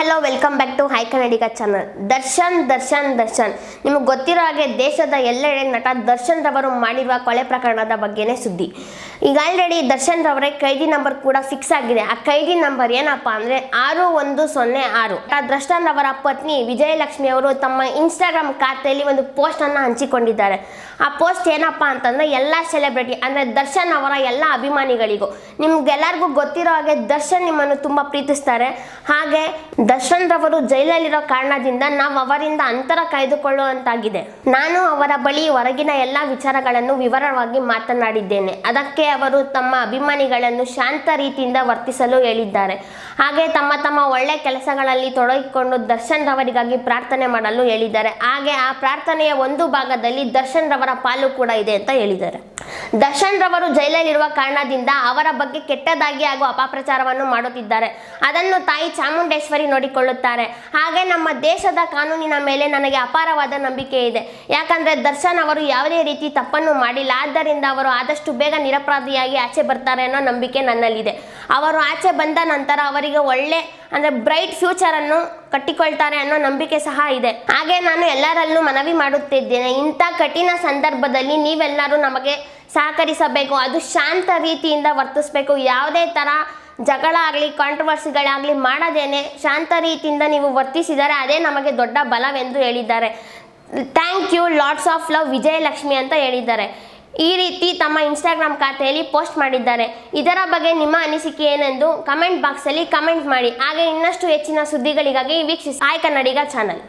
Welcome back to hi Kannadiga channel Darshan Darshan Darshan. ನಿಮಗೆ ಗೊತ್ತಿರೋ ಹಾಗೆ ದೇಶದ ಎಲ್ಲೆಡೆ ನಟ ದರ್ಶನ್ ರವರು ಮಾಡಿರುವ ಕೊಲೆ ಪ್ರಕರಣದ ಬಗ್ಗೆನೇ ಸುದ್ದಿ. ಈಗ ಆಲ್ರೆಡಿ ದರ್ಶನ್ ರವರೇ ಕೈದಿ ನಂಬರ್ ಕೂಡ ಫಿಕ್ಸ್ ಆಗಿದೆ. ಆ ಕೈದಿ ನಂಬರ್ ಏನಪ್ಪ ಅಂದರೆ ಆರು ಒಂದು ಸೊನ್ನೆ ಆರು. ದರ್ಶನ್ ರವರ ಪತ್ನಿ ವಿಜಯಲಕ್ಷ್ಮಿ ಅವರು ತಮ್ಮ ಇನ್ಸ್ಟಾಗ್ರಾಮ್ ಖಾತೆಯಲ್ಲಿ ಒಂದು ಪೋಸ್ಟನ್ನು ಹಂಚಿಕೊಂಡಿದ್ದಾರೆ. ಆ ಪೋಸ್ಟ್ ಏನಪ್ಪ ಅಂತಂದರೆ ಎಲ್ಲ ಸೆಲೆಬ್ರಿಟಿ ಅಂದರೆ ದರ್ಶನ್ ಅವರ ಎಲ್ಲ ಅಭಿಮಾನಿಗಳಿಗೂ. ನಿಮ್ಗೆಲ್ಲರಿಗೂ ಗೊತ್ತಿರೋ ಹಾಗೆ ದರ್ಶನ್ ನಿಮ್ಮನ್ನು ತುಂಬ ಪ್ರೀತಿಸ್ತಾರೆ. ಹಾಗೆ ದರ್ಶನ್ ರವರು ಜೈಲಲ್ಲಿರೋ ಕಾರಣದಿಂದ ನಾವು ಅವರಿಂದ ಅಂತರ ಕಾಯ್ದುಕೊಳ್ಳುವಂತಾಗಿದೆ. ನಾನು ಅವರ ಬಳಿ ಹೊರಗಿನ ಎಲ್ಲ ವಿಚಾರಗಳನ್ನು ವಿವರವಾಗಿ ಮಾತನಾಡಿದ್ದೇನೆ. ಅದಕ್ಕೆ ಅವರು ತಮ್ಮ ಅಭಿಮಾನಿಗಳನ್ನು ಶಾಂತ ರೀತಿಯಿಂದ ವರ್ತಿಸಲು ಹೇಳಿದ್ದಾರೆ. ಹಾಗೆ ತಮ್ಮ ತಮ್ಮ ಒಳ್ಳೆ ಕೆಲಸಗಳಲ್ಲಿ ತೊಡಗಿಕೊಂಡು ದರ್ಶನ್ ರವರಿಗಾಗಿ ಪ್ರಾರ್ಥನೆ ಮಾಡಲು ಹೇಳಿದ್ದಾರೆ. ಹಾಗೆ ಆ ಪ್ರಾರ್ಥನೆಯ ಒಂದು ಭಾಗದಲ್ಲಿ ದರ್ಶನ್ ರವರ ಪಾಲು ಕೂಡ ಇದೆ ಅಂತ ಹೇಳಿದ್ದಾರೆ. ದರ್ಶನ್ ರವರು ಜೈಲಲ್ಲಿರುವ ಕಾರಣದಿಂದ ಅವರ ಬಗ್ಗೆ ಕೆಟ್ಟದಾಗಿ ಹಾಗೂ ಅಪಪ್ರಚಾರವನ್ನು ಮಾಡುತ್ತಿದ್ದಾರೆ. ಅದನ್ನು ತಾಯಿ ಚಾಮುಂಡೇಶ್ವರಿ ನೋಡಿಕೊಳ್ಳುತ್ತಾರೆ ಹಾಗೆ ನಮ್ಮ ದೇಶದ ಕಾನೂನಿನ ಮೇಲೆ ನನಗೆ ಅಪಾರವಾದ ನಂಬಿಕೆ ಇದೆ. ಯಾಕಂದ್ರೆ ದರ್ಶನ್ ಅವರು ಯಾವುದೇ ರೀತಿ ತಪ್ಪನ್ನು ಮಾಡಿಲ್ಲ. ಆದ್ದರಿಂದ ಅವರು ಆದಷ್ಟು ಬೇಗ ನಿರಪರಾಧಿಯಾಗಿ ಆಚೆ ಬರ್ತಾರೆ ಅನ್ನೋ ನಂಬಿಕೆ ನನ್ನಲ್ಲಿದೆ. ಅವರು ಆಚೆ ಬಂದ ನಂತರ ಅವರಿಗೆ ಒಳ್ಳೆ, ಅಂದ್ರೆ ಬ್ರೈಟ್ ಫ್ಯೂಚರ್ ಅನ್ನು ಕಟ್ಟಿಕೊಳ್ತಾರೆ ಅನ್ನೋ ನಂಬಿಕೆ ಸಹ ಇದೆ. ಹಾಗೆ ನಾನು ಎಲ್ಲರಲ್ಲೂ ಮನವಿ ಮಾಡುತ್ತಿದ್ದೇನೆ. ಇಂಥ ಕಠಿಣ ಸಂದರ್ಭದಲ್ಲಿ ನೀವೆಲ್ಲರೂ ನಮಗೆ ಸಹಕರಿಸಬೇಕು. ಅದು ಶಾಂತ ರೀತಿಯಿಂದ ವರ್ತಿಸಬೇಕು. ಯಾವುದೇ ಥರ ಜಗಳ ಆಗಲಿ ಕಾಂಟ್ರವರ್ಸಿಗಳಾಗಲಿ ಮಾಡದೇನೆ. ಶಾಂತ ರೀತಿಯಿಂದ ನೀವು ವರ್ತಿಸಿದರೆ ಅದೇ ನಮಗೆ ದೊಡ್ಡ ಬಲವೆಂದು ಹೇಳಿದ್ದಾರೆ. Thank you lots of love Vijayalakshmi ಅಂತ ಹೇಳಿದ್ದಾರೆ. ಈ ರೀತಿ ತಮ್ಮ ಇನ್ಸ್ಟಾಗ್ರಾಮ್ ಖಾತೆಯಲ್ಲಿ ಪೋಸ್ಟ್ ಮಾಡಿದ್ದಾರೆ. ಇದರ ಬಗ್ಗೆ ನಿಮ್ಮ ಅನಿಸಿಕೆ ಏನೆಂದು ಕಮೆಂಟ್ ಬಾಕ್ಸಲ್ಲಿ ಕಮೆಂಟ್ ಮಾಡಿ. ಹಾಗೆ ಇನ್ನಷ್ಟು ಹೆಚ್ಚಿನ ಸುದ್ದಿಗಳಿಗಾಗಿ ವೀಕ್ಷಿಸಿ. ಆಯ್ ಕನ್ನಡಿಗ ಚಾನಲ್